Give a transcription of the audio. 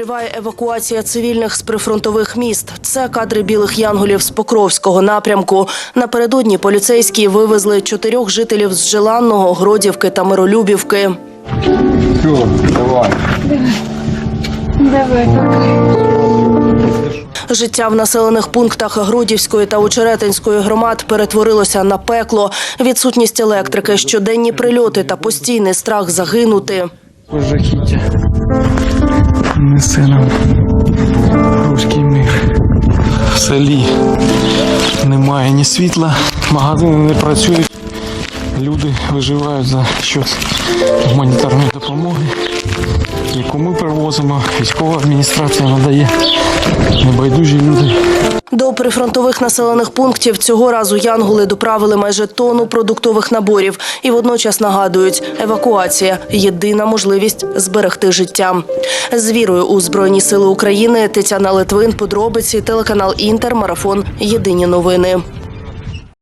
Триває евакуація цивільних з прифронтових міст. Це кадри білих янголів з Покровського напрямку. Напередодні поліцейські вивезли чотирьох жителів з Желанного, Гродівки та Миролюбівки. Все, давай. Давай. Життя в населених пунктах Грудівської та Очеретинської громад перетворилося на пекло. Відсутність електрики, щоденні прильоти та постійний страх загинути. Жахіття. Несе нам руський мир. В селі немає ні світла, магазини не працюють. Люди виживають за щось гуманітарної допомоги, яку ми привозимо. Військова адміністрація надає. Небайдужі люди. До прифронтових населених пунктів цього разу янголи доправили майже тонну продуктових наборів і водночас нагадують, евакуація єдина можливість зберегти життя. З вірою у Збройні Сили України Тетяна Литвин, подробиці, телеканал Інтер, марафон Єдині новини.